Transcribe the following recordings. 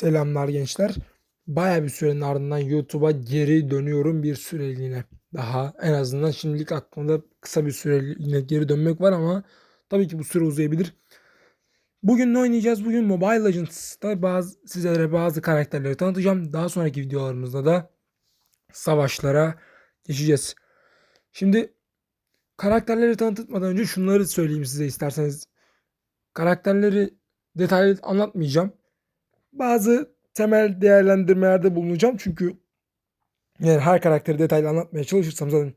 Selamlar gençler. Baya bir sürenin ardından YouTube'a geri dönüyorum bir süreliğine. Daha en azından şimdilik aklımda kısa bir süreliğine geri dönmek var ama tabii ki bu süre uzayabilir. Bugün ne oynayacağız? Bugün Mobile Legends'ta bazı, sizlere bazı karakterleri tanıtacağım. Daha sonraki videolarımızda da savaşlara geçeceğiz. Şimdi karakterleri tanıtmadan önce şunları söyleyeyim size isterseniz. Karakterleri detaylı anlatmayacağım bazı temel değerlendirmelerde bulunacağım. Çünkü yani her karakteri detaylı anlatmaya çalışırsam zaten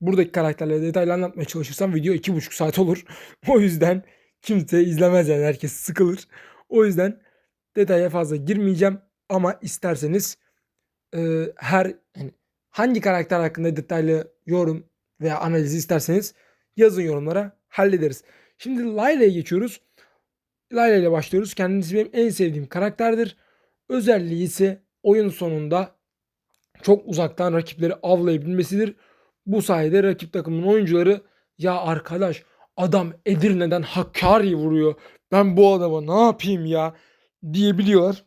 buradaki karakterleri detaylı anlatmaya çalışırsam video iki buçuk saat olur. o yüzden kimse izlemez yani herkes sıkılır. O yüzden detaya fazla girmeyeceğim ama isterseniz e, her yani hangi karakter hakkında detaylı yorum veya analizi isterseniz yazın yorumlara hallederiz. Şimdi Layla'ya geçiyoruz. Layla ile başlıyoruz. Kendisi benim en sevdiğim karakterdir. Özelliği ise oyun sonunda çok uzaktan rakipleri avlayabilmesidir. Bu sayede rakip takımın oyuncuları ya arkadaş adam Edirne'den Hakkari vuruyor. Ben bu adama ne yapayım ya diyebiliyorlar.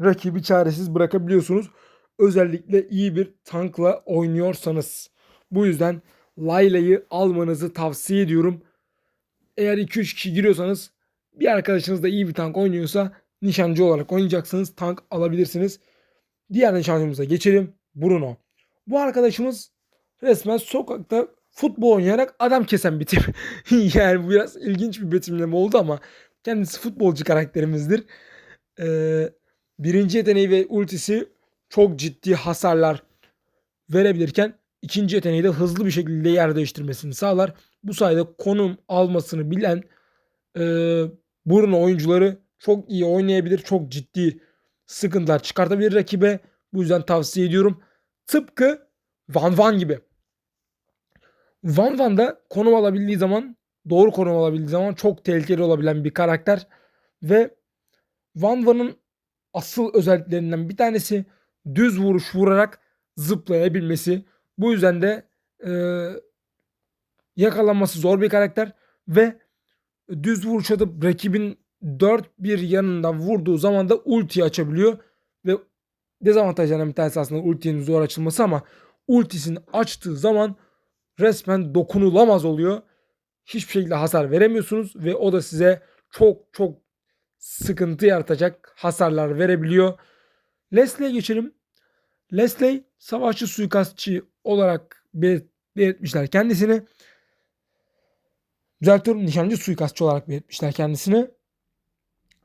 Rakibi çaresiz bırakabiliyorsunuz. Özellikle iyi bir tankla oynuyorsanız. Bu yüzden Layla'yı almanızı tavsiye ediyorum. Eğer 2-3 kişi giriyorsanız bir arkadaşınız da iyi bir tank oynuyorsa nişancı olarak oynayacaksınız. Tank alabilirsiniz. Diğer nişancımıza geçelim. Bruno. Bu arkadaşımız resmen sokakta futbol oynayarak adam kesen bir tip. yani bu biraz ilginç bir betimleme oldu ama kendisi futbolcu karakterimizdir. Ee, birinci yeteneği ve ultisi çok ciddi hasarlar verebilirken ikinci yeteneği de hızlı bir şekilde yer değiştirmesini sağlar. Bu sayede konum almasını bilen e, Bruno oyuncuları çok iyi oynayabilir. Çok ciddi sıkıntılar çıkartabilir rakibe. Bu yüzden tavsiye ediyorum. Tıpkı Van Van gibi. Van Van da konum alabildiği zaman doğru konum alabildiği zaman çok tehlikeli olabilen bir karakter. Ve Van Van'ın asıl özelliklerinden bir tanesi düz vuruş vurarak zıplayabilmesi. Bu yüzden de e, yakalanması zor bir karakter ve düz vuruş atıp rakibin 4-1 yanında vurduğu zaman da ulti açabiliyor ve dezavantajlarından bir tanesi aslında ultinin zor açılması ama ultisini açtığı zaman resmen dokunulamaz oluyor. Hiçbir şekilde hasar veremiyorsunuz ve o da size çok çok sıkıntı yaratacak hasarlar verebiliyor. Leslie'ye geçelim. Leslie savaşçı suikastçı olarak belirtmişler kendisini. Düzeltiyorum nişancı suikastçı olarak belirtmişler kendisini.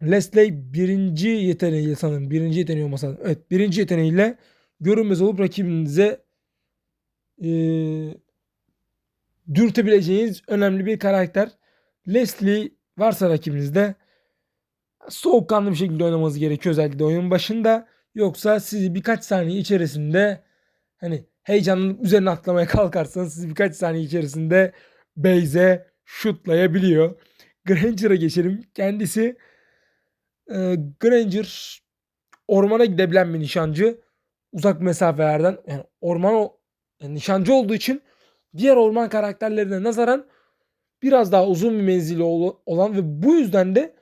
Leslie birinci yeteneğiyle sanırım birinci yeteneği olmasa evet birinci yeteneğiyle görünmez olup rakibinize e, dürtebileceğiniz önemli bir karakter. Leslie varsa rakibinizde soğukkanlı bir şekilde oynamanız gerekiyor özellikle oyun başında. Yoksa sizi birkaç saniye içerisinde hani heyecanın üzerine atlamaya kalkarsanız sizi birkaç saniye içerisinde base'e şutlayabiliyor. Granger'a geçelim. Kendisi e, Granger ormana gidebilen bir nişancı. Uzak mesafelerden yani orman o yani nişancı olduğu için diğer orman karakterlerine nazaran biraz daha uzun bir menzili olan ve bu yüzden de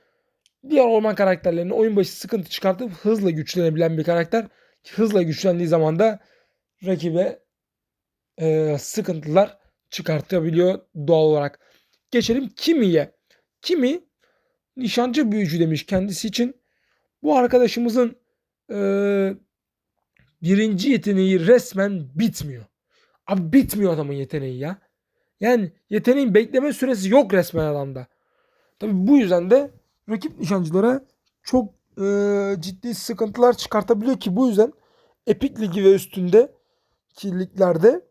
diğer orman karakterlerine oyun başı sıkıntı çıkartıp hızla güçlenebilen bir karakter. Hızla güçlendiği zaman da rakibe e, sıkıntılar çıkartabiliyor doğal olarak. Geçelim Kimi'ye. Kimi nişancı büyücü demiş kendisi için. Bu arkadaşımızın e, birinci yeteneği resmen bitmiyor. Abi bitmiyor adamın yeteneği ya. Yani yeteneğin bekleme süresi yok resmen adamda. Tabi bu yüzden de rakip nişancılara çok e, ciddi sıkıntılar çıkartabiliyor ki bu yüzden Epic Ligi ve üstünde liglerde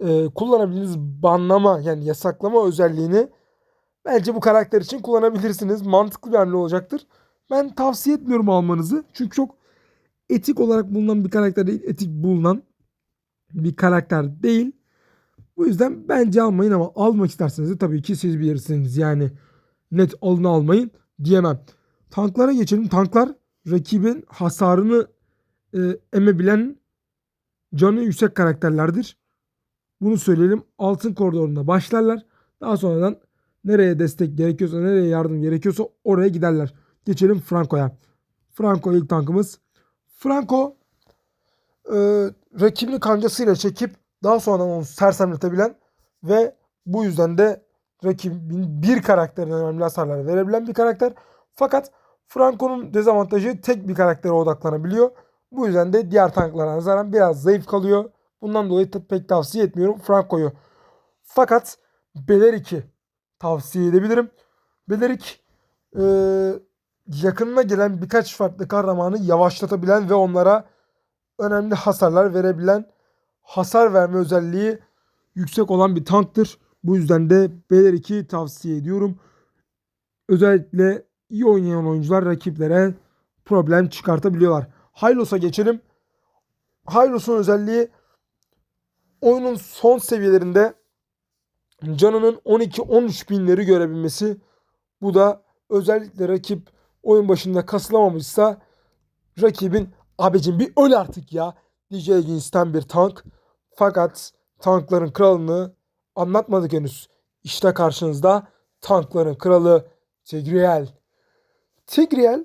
e, kullanabildiğiniz banlama yani yasaklama özelliğini bence bu karakter için kullanabilirsiniz. Mantıklı bir hamle olacaktır. Ben tavsiye etmiyorum almanızı. Çünkü çok etik olarak bulunan bir karakter değil. Etik bulunan bir karakter değil. Bu yüzden bence almayın ama almak isterseniz de tabii ki siz bilirsiniz. Yani net alın almayın diyemem. Tanklara geçelim. Tanklar rakibin hasarını e, emebilen canı yüksek karakterlerdir. Bunu söyleyelim. Altın koridorunda başlarlar. Daha sonradan nereye destek gerekiyorsa, nereye yardım gerekiyorsa oraya giderler. Geçelim Franco'ya. Franco ilk tankımız. Franco e, rakibini kancasıyla çekip daha sonra onu sersemletebilen ve bu yüzden de rakibin bir karakterine önemli hasarlar verebilen bir karakter. Fakat Franco'nun dezavantajı tek bir karaktere odaklanabiliyor. Bu yüzden de diğer tanklara nazaran biraz zayıf kalıyor. Bundan dolayı pek tavsiye etmiyorum Franco'yu. Fakat Belerik'i tavsiye edebilirim. Belerik e, yakınına gelen birkaç farklı kahramanı yavaşlatabilen ve onlara önemli hasarlar verebilen hasar verme özelliği yüksek olan bir tanktır. Bu yüzden de Belerik'i tavsiye ediyorum. Özellikle iyi oynayan oyuncular rakiplere problem çıkartabiliyorlar. Hylos'a geçelim. Hylos'un özelliği oyunun son seviyelerinde canının 12-13 binleri görebilmesi. Bu da özellikle rakip oyun başında kasılamamışsa rakibin abicim bir öl artık ya diyeceğinizden bir tank. Fakat tankların kralını anlatmadık henüz. İşte karşınızda tankların kralı Tigreal. Tigreal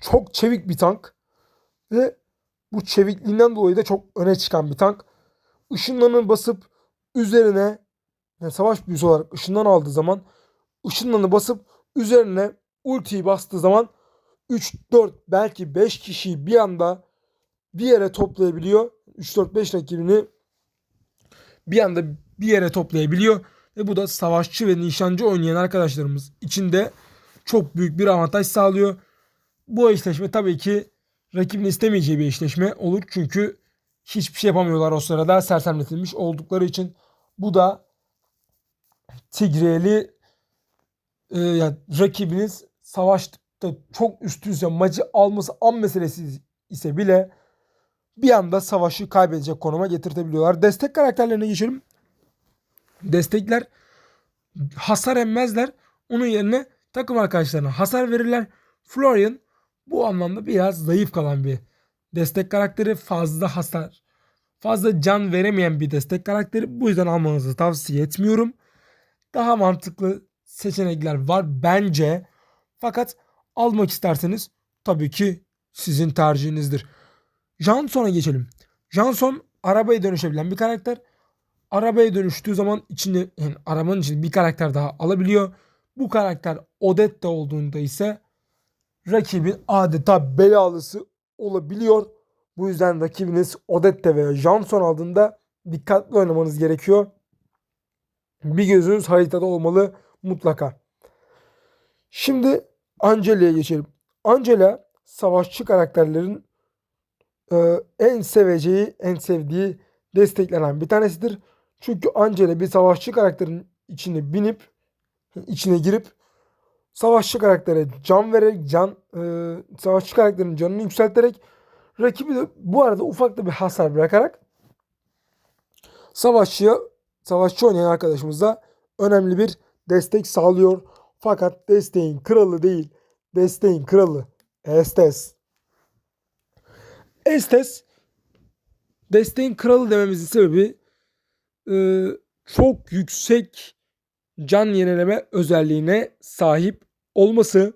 çok çevik bir tank ve bu çevikliğinden dolayı da çok öne çıkan bir tank. Işınlanı basıp üzerine yani savaş büyüsü olarak ışından aldığı zaman ışınlanı basıp üzerine ultiyi bastığı zaman 3 4 belki 5 kişiyi bir anda bir yere toplayabiliyor. 3 4 5 rakibini bir anda bir yere toplayabiliyor ve bu da savaşçı ve nişancı oynayan arkadaşlarımız için de çok büyük bir avantaj sağlıyor. Bu eşleşme tabii ki rakibin istemeyeceği bir eşleşme olur. Çünkü hiçbir şey yapamıyorlar o sırada sersemletilmiş oldukları için. Bu da Tigre'li e, yani rakibiniz savaşta çok üstünse maçı alması an meselesi ise bile bir anda savaşı kaybedecek konuma getirtebiliyorlar. Destek karakterlerine geçelim. Destekler hasar emmezler. Onun yerine takım arkadaşlarına hasar verirler. Florian bu anlamda biraz zayıf kalan bir destek karakteri. Fazla hasar, fazla can veremeyen bir destek karakteri. Bu yüzden almanızı tavsiye etmiyorum. Daha mantıklı seçenekler var bence. Fakat almak isterseniz tabii ki sizin tercihinizdir. Janson'a geçelim. Janson arabaya dönüşebilen bir karakter. Arabaya dönüştüğü zaman içinde yani arabanın içinde bir karakter daha alabiliyor. Bu karakter Odette olduğunda ise rakibin adeta belalısı olabiliyor. Bu yüzden rakibiniz Odette veya Janson aldığında dikkatli oynamanız gerekiyor. Bir gözünüz haritada olmalı mutlaka. Şimdi Angela'ya geçelim. Angela savaşçı karakterlerin e, en seveceği, en sevdiği desteklenen bir tanesidir. Çünkü Angela bir savaşçı karakterin içine binip içine girip savaşçı karaktere can vererek can e, savaşçı karakterin canını yükselterek rakibi de bu arada ufak da bir hasar bırakarak savaşçıya savaşçı oynayan arkadaşımıza önemli bir destek sağlıyor. Fakat desteğin kralı değil, desteğin kralı Estes. Estes desteğin kralı dememizin sebebi e, çok yüksek can yenileme özelliğine sahip olması.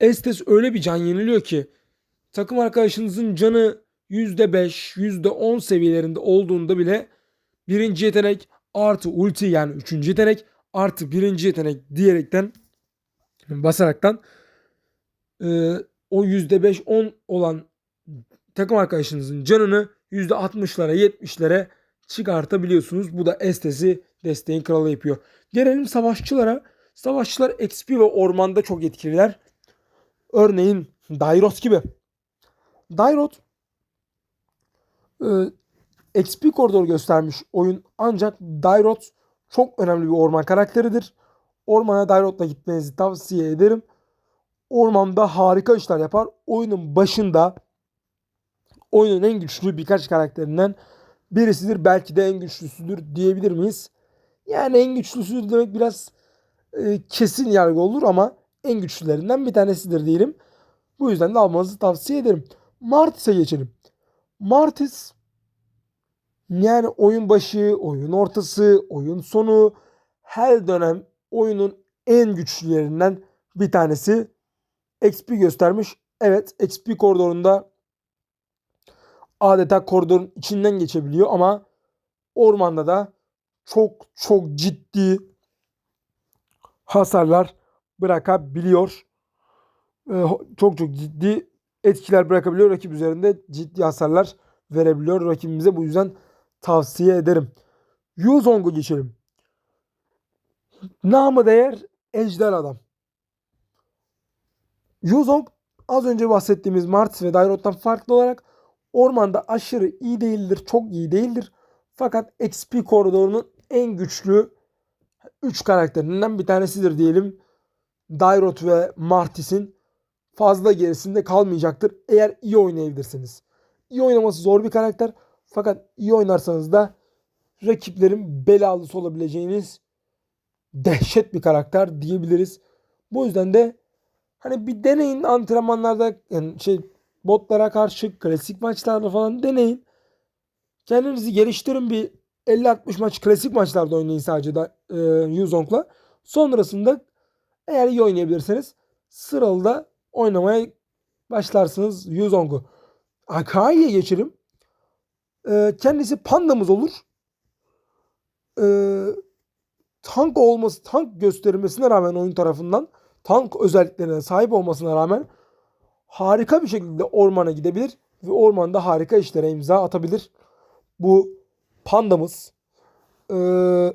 Estes öyle bir can yeniliyor ki takım arkadaşınızın canı %5, %10 seviyelerinde olduğunda bile birinci yetenek artı ulti yani üçüncü yetenek artı birinci yetenek diyerekten basaraktan e, o %5 10 olan takım arkadaşınızın canını %60'lara 70'lere çıkartabiliyorsunuz. Bu da Estes'i desteğin kralı yapıyor. Gelelim savaşçılara. Savaşçılar XP ve ormanda çok etkililer. Örneğin Dairot gibi. Dairot e, XP koridoru göstermiş oyun ancak Dairot çok önemli bir orman karakteridir. Ormana Dairot'la gitmenizi tavsiye ederim. Ormanda harika işler yapar. Oyunun başında oyunun en güçlü birkaç karakterinden birisidir. Belki de en güçlüsüdür diyebilir miyiz? Yani en güçlüsüdür demek biraz e, kesin yargı olur ama en güçlülerinden bir tanesidir diyelim. Bu yüzden de almanızı tavsiye ederim. Martis'e geçelim. Martis yani oyun başı, oyun ortası, oyun sonu her dönem oyunun en güçlülerinden bir tanesi. XP göstermiş. Evet XP koridorunda adeta koridorun içinden geçebiliyor ama ormanda da çok çok ciddi hasarlar bırakabiliyor. Ee, çok çok ciddi etkiler bırakabiliyor. Rakip üzerinde ciddi hasarlar verebiliyor. Rakibimize bu yüzden tavsiye ederim. Yuzong'u geçelim. Namı değer Ejder Adam. Yuzong az önce bahsettiğimiz Martis ve Dairot'tan farklı olarak ormanda aşırı iyi değildir. Çok iyi değildir. Fakat XP koridorunun en güçlü 3 karakterinden bir tanesidir diyelim. Dairot ve Martis'in fazla gerisinde kalmayacaktır eğer iyi oynayabilirsiniz. İyi oynaması zor bir karakter fakat iyi oynarsanız da rakiplerin belalısı olabileceğiniz dehşet bir karakter diyebiliriz. Bu yüzden de hani bir deneyin antrenmanlarda yani şey botlara karşı klasik maçlarda falan deneyin. Kendinizi geliştirin bir 50-60 maç klasik maçlarda oynayın sadece da e, Yuzong'la. Sonrasında eğer iyi oynayabilirseniz sıralı da oynamaya başlarsınız Yuzong'u. Akai'ye geçelim. E, kendisi pandamız olur. E, tank olması, tank gösterilmesine rağmen oyun tarafından tank özelliklerine sahip olmasına rağmen harika bir şekilde ormana gidebilir ve ormanda harika işlere imza atabilir. Bu pandamız. Ee,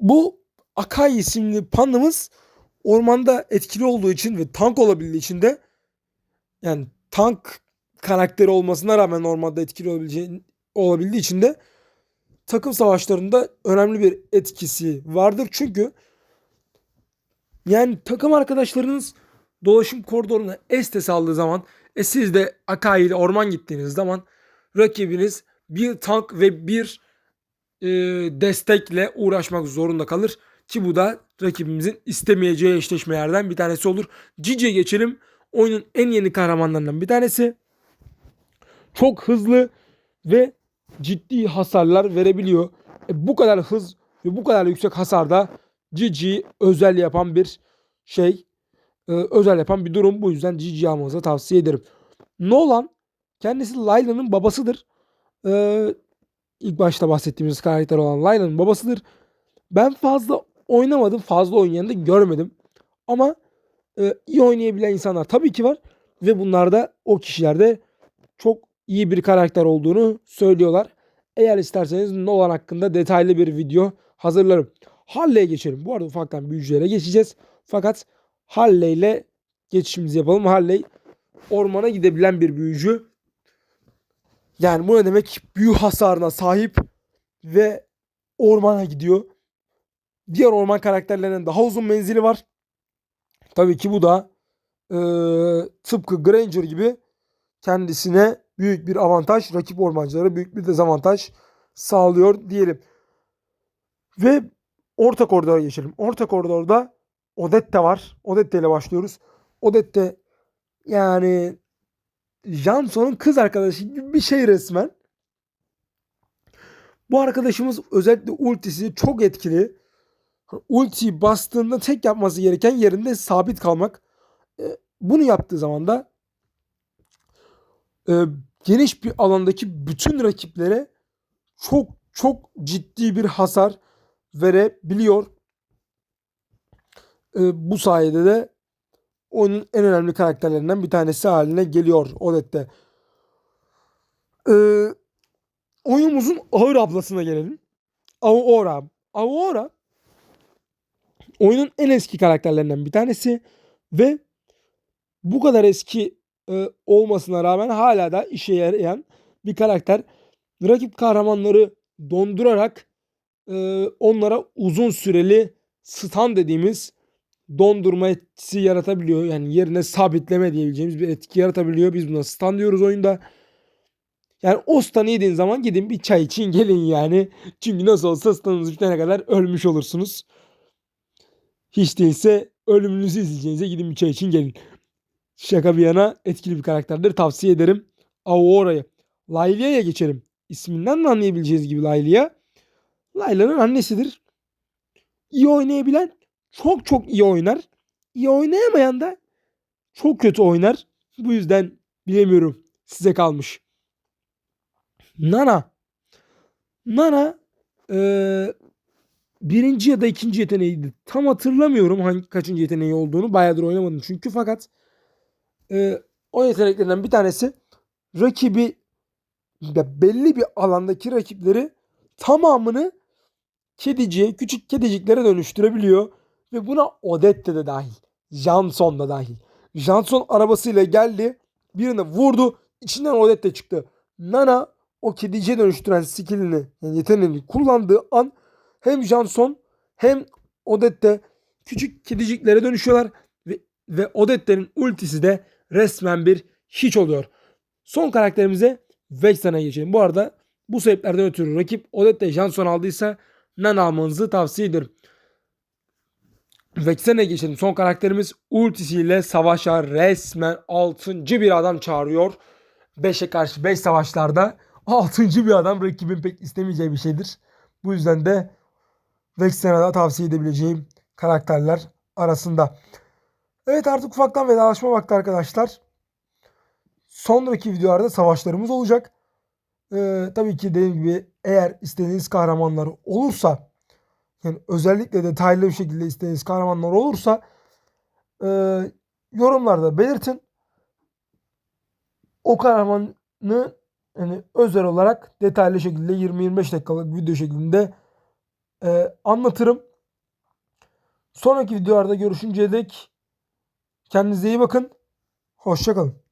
bu Akai isimli pandamız ormanda etkili olduğu için ve tank olabildiği için de yani tank karakteri olmasına rağmen ormanda etkili olabileceği, olabildiği için de takım savaşlarında önemli bir etkisi vardır. Çünkü yani takım arkadaşlarınız dolaşım koridoruna estes aldığı zaman e siz de Akai ile orman gittiğiniz zaman rakibiniz bir tank ve bir e, destekle uğraşmak zorunda kalır. Ki bu da rakibimizin istemeyeceği eşleşmelerden bir tanesi olur. Cici'ye geçelim. Oyunun en yeni kahramanlarından bir tanesi. Çok hızlı ve ciddi hasarlar verebiliyor. E, bu kadar hız ve bu kadar yüksek hasarda Cici özel yapan bir şey. E, özel yapan bir durum. Bu yüzden Cici almanızı tavsiye ederim. Nolan kendisi Layla'nın babasıdır. Ee, ilk başta bahsettiğimiz karakter olan Layla'nın babasıdır. Ben fazla oynamadım. Fazla oynayanı da görmedim. Ama e, iyi oynayabilen insanlar tabii ki var. Ve bunlarda o kişilerde çok iyi bir karakter olduğunu söylüyorlar. Eğer isterseniz Nolan hakkında detaylı bir video hazırlarım. Harley'e geçelim. Bu arada ufaktan büyücülere geçeceğiz. Fakat Harley ile geçişimizi yapalım. Harley ormana gidebilen bir büyücü. Yani bu ne demek? Büyü hasarına sahip ve ormana gidiyor. Diğer orman karakterlerinden daha uzun menzili var. Tabii ki bu da e, tıpkı Granger gibi kendisine büyük bir avantaj, rakip ormancılara büyük bir dezavantaj sağlıyor diyelim. Ve orta koridora geçelim. Orta koridorda Odette var. Odette ile başlıyoruz. Odette yani Janson'un kız arkadaşı gibi bir şey resmen. Bu arkadaşımız özellikle ultisi çok etkili. Ultiyi bastığında tek yapması gereken yerinde sabit kalmak. E, bunu yaptığı zaman da e, geniş bir alandaki bütün rakiplere çok çok ciddi bir hasar verebiliyor. E, bu sayede de oyunun en önemli karakterlerinden bir tanesi haline geliyor Odette. Ee, oyunumuzun ağır ablasına gelelim. Aurora. Aurora oyunun en eski karakterlerinden bir tanesi ve bu kadar eski e, olmasına rağmen hala da işe yarayan bir karakter. Rakip kahramanları dondurarak e, onlara uzun süreli stun dediğimiz dondurma etkisi yaratabiliyor. Yani yerine sabitleme diyebileceğimiz bir etki yaratabiliyor. Biz buna stun diyoruz oyunda. Yani o stun'ı yediğin zaman gidin bir çay için gelin yani. Çünkü nasıl olsa stun'ınız bitene kadar ölmüş olursunuz. Hiç değilse ölümünüzü izleyeceğinize gidin bir çay için gelin. Şaka bir yana etkili bir karakterdir. Tavsiye ederim. Aurora'yı. Layla'ya geçelim. İsminden mi anlayabileceğiniz gibi Laylia. Layla'nın annesidir. İyi oynayabilen çok çok iyi oynar. iyi oynayamayan da çok kötü oynar. Bu yüzden bilemiyorum. Size kalmış. Nana. Nana eee, birinci ya da ikinci yeteneğiydi. Tam hatırlamıyorum hangi kaçıncı yeteneği olduğunu. Bayağıdır oynamadım çünkü fakat eee, o yeteneklerinden bir tanesi rakibi belli bir alandaki rakipleri tamamını kediciye, küçük kediciklere dönüştürebiliyor. Ve buna Odette de dahil. Jansson da dahil. Jansson arabasıyla geldi. Birine vurdu. içinden Odette çıktı. Nana o kediciye dönüştüren skillini, yani yeteneğini kullandığı an hem Jansson hem Odette küçük kediciklere dönüşüyorlar. Ve, ve Odette'nin ultisi de resmen bir hiç oluyor. Son karakterimize Vexen'a geçelim. Bu arada bu sebeplerden ötürü rakip Odette Jansson aldıysa almanızı tavsiye ederim. Vexen'e geçelim. Son karakterimiz ultisiyle savaşa resmen 6. bir adam çağırıyor. 5'e karşı 5 savaşlarda 6. bir adam rakibin pek istemeyeceği bir şeydir. Bu yüzden de Vexen'a da tavsiye edebileceğim karakterler arasında. Evet artık ufaktan vedalaşma vakti arkadaşlar. Sonraki videolarda savaşlarımız olacak. Ee, tabii ki dediğim gibi eğer istediğiniz kahramanlar olursa yani özellikle detaylı bir şekilde istediğiniz kahramanlar olursa e, yorumlarda belirtin. O kahramanı yani özel olarak detaylı şekilde 20-25 dakikalık video şeklinde e, anlatırım. Sonraki videolarda görüşünceye dek kendinize iyi bakın. Hoşçakalın.